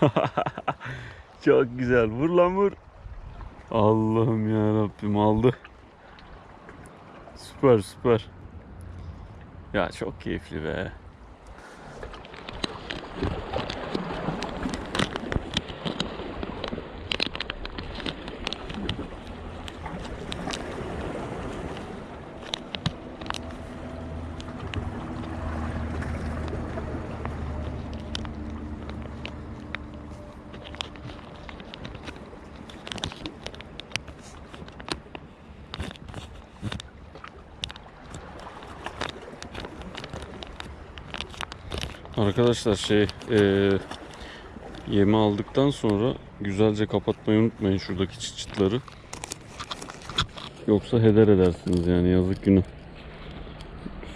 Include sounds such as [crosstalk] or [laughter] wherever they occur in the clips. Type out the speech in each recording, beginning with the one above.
[laughs] Çok güzel. Vur lan vur. Allah'ım ya Rabbim aldı. Süper süper. Ya çok keyifli be. Arkadaşlar şey eee yemi aldıktan sonra güzelce kapatmayı unutmayın şuradaki çıt çıtları. Yoksa heder edersiniz yani yazık günü.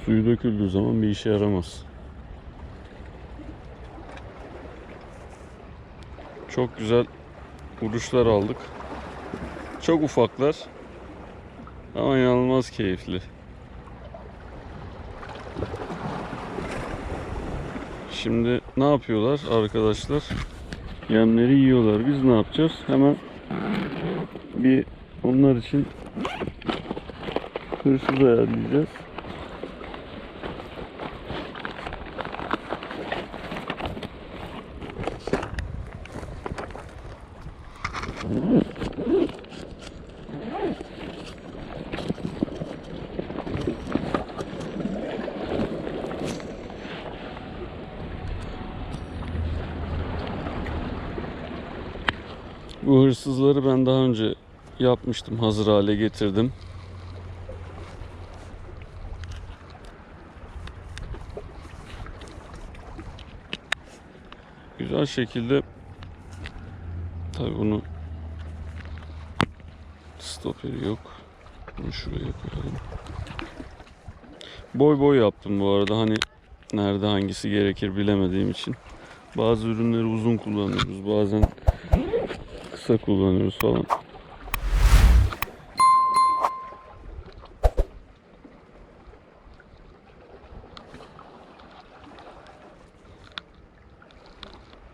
Suyu döküldüğü zaman bir işe yaramaz. Çok güzel vuruşlar aldık. Çok ufaklar ama inanılmaz keyifli. Şimdi ne yapıyorlar arkadaşlar? Yemleri yiyorlar. Biz ne yapacağız? Hemen bir onlar için hırsız ayarlayacağız. Bu hırsızları ben daha önce yapmıştım. Hazır hale getirdim. Güzel şekilde tabi bunu stoperi yok. Bunu şuraya koyalım. Boy boy yaptım bu arada. Hani nerede hangisi gerekir bilemediğim için. Bazı ürünleri uzun kullanıyoruz. Bazen kısa kullanıyoruz falan.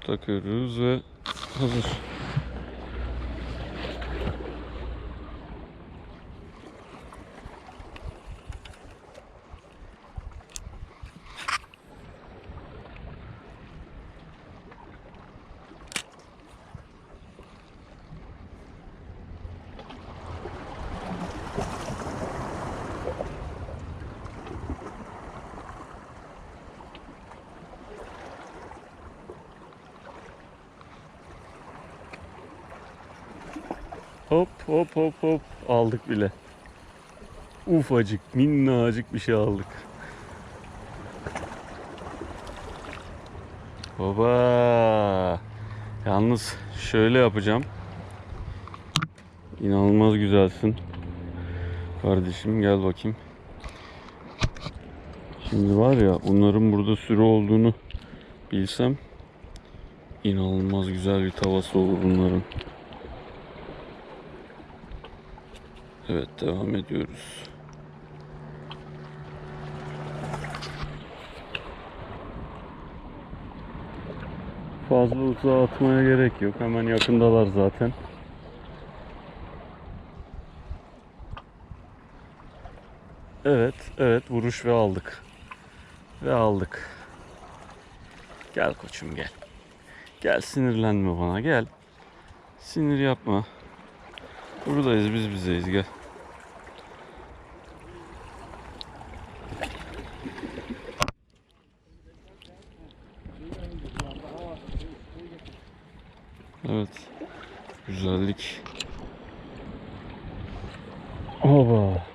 Takıyoruz ve hazır. Hop hop hop aldık bile. Ufacık minnacık bir şey aldık. Baba. Yalnız şöyle yapacağım. İnanılmaz güzelsin. Kardeşim gel bakayım. Şimdi var ya onların burada sürü olduğunu bilsem inanılmaz güzel bir tavası olur bunların. Evet devam ediyoruz. Fazla uzağa atmaya gerek yok. Hemen yakındalar zaten. Evet, evet vuruş ve aldık. Ve aldık. Gel koçum gel. Gel sinirlenme bana gel. Sinir yapma. Buradayız biz bizeyiz gel. Evet. Güzellik. Oba.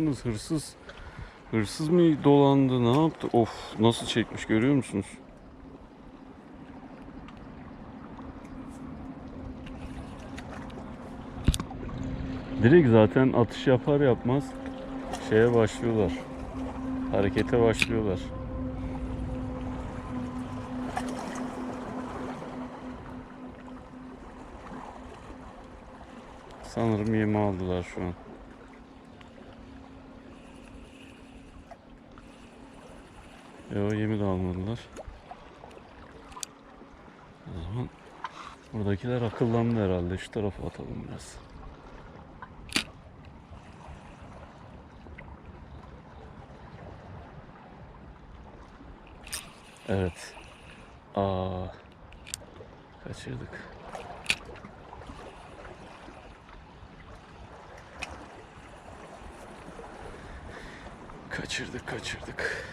baktınız hırsız. Hırsız mı dolandı ne yaptı? Of nasıl çekmiş görüyor musunuz? Direkt zaten atış yapar yapmaz şeye başlıyorlar. Harekete başlıyorlar. Sanırım yemi aldılar şu an. Yo yemi de almadılar. O zaman buradakiler akıllandı herhalde. Şu tarafa atalım biraz. Evet. Aa. Kaçırdık. Kaçırdık, kaçırdık.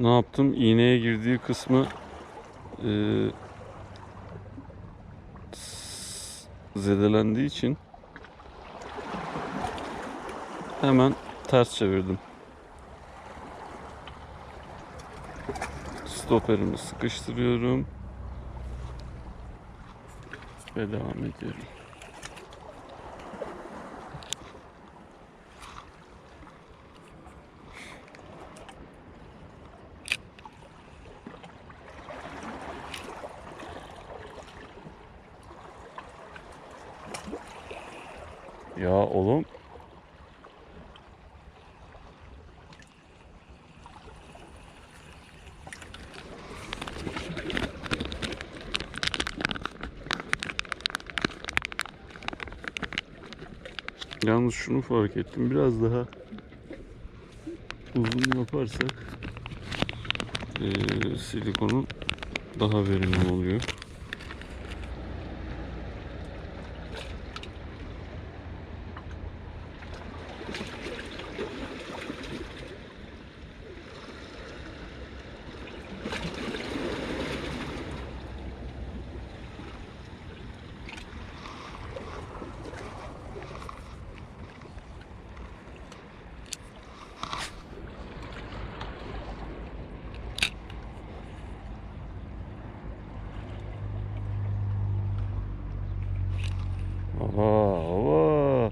Ne yaptım? İğneye girdiği kısmı s- zedelendiği için hemen ters çevirdim. Stoperimi sıkıştırıyorum ve devam ediyorum. Ya oğlum Yalnız şunu fark ettim. Biraz daha uzun yaparsak eee silikonu daha verimli oluyor. Baba, baba.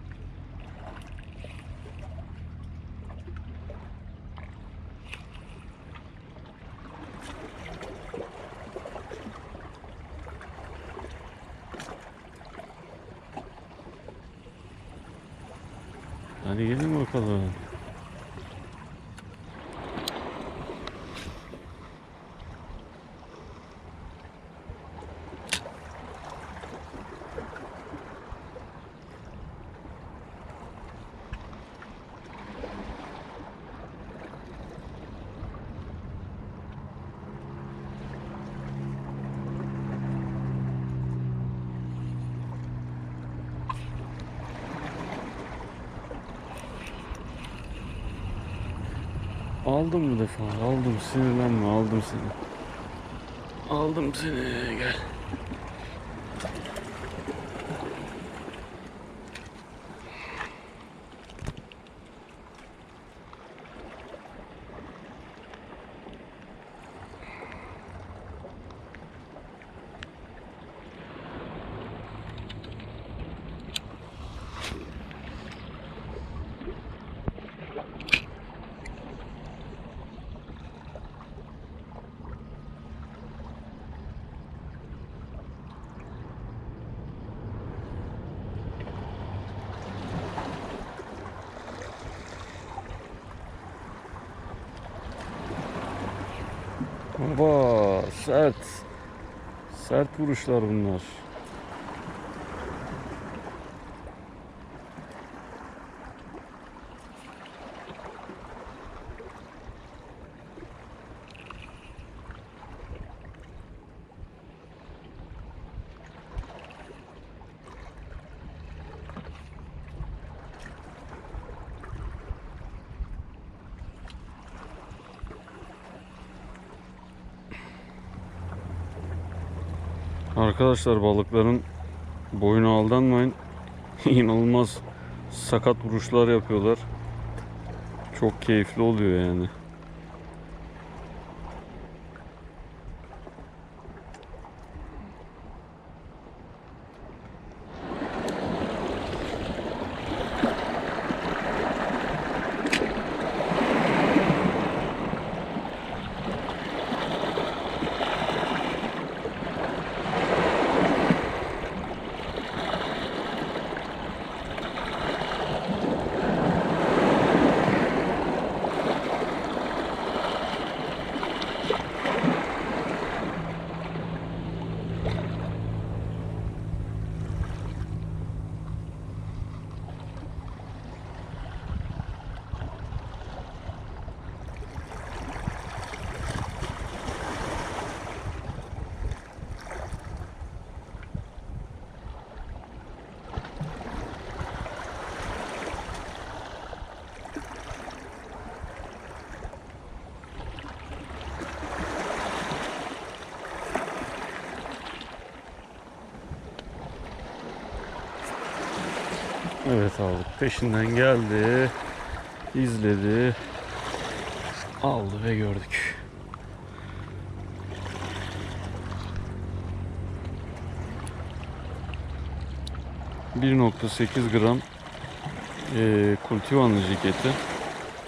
Hadi gelin bakalım. Aldım bu defa. Aldım. Sinirlenme. Aldım seni. Aldım seni. Gel. Baba sert. Sert vuruşlar bunlar. Arkadaşlar balıkların boyuna aldanmayın. [laughs] İnanılmaz sakat vuruşlar yapıyorlar. Çok keyifli oluyor yani. Evet aldık. Peşinden geldi. izledi. Aldı ve gördük. ...1.8 gram... eee ...kultivanlı ceketi...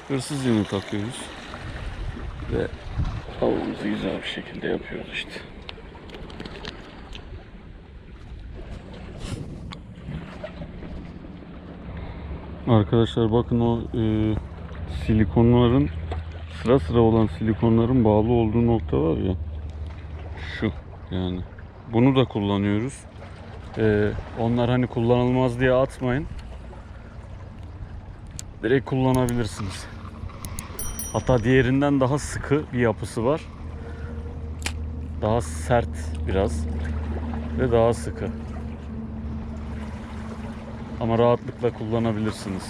...hırsız yemi takıyoruz... ...ve... ...avımızı güzel bir şekilde yapıyoruz işte. Arkadaşlar bakın o e, silikonların sıra sıra olan silikonların bağlı olduğu nokta var ya şu yani bunu da kullanıyoruz. E, onlar hani kullanılmaz diye atmayın. Direkt kullanabilirsiniz. Hatta diğerinden daha sıkı bir yapısı var. Daha sert biraz ve daha sıkı. Ama rahatlıkla kullanabilirsiniz.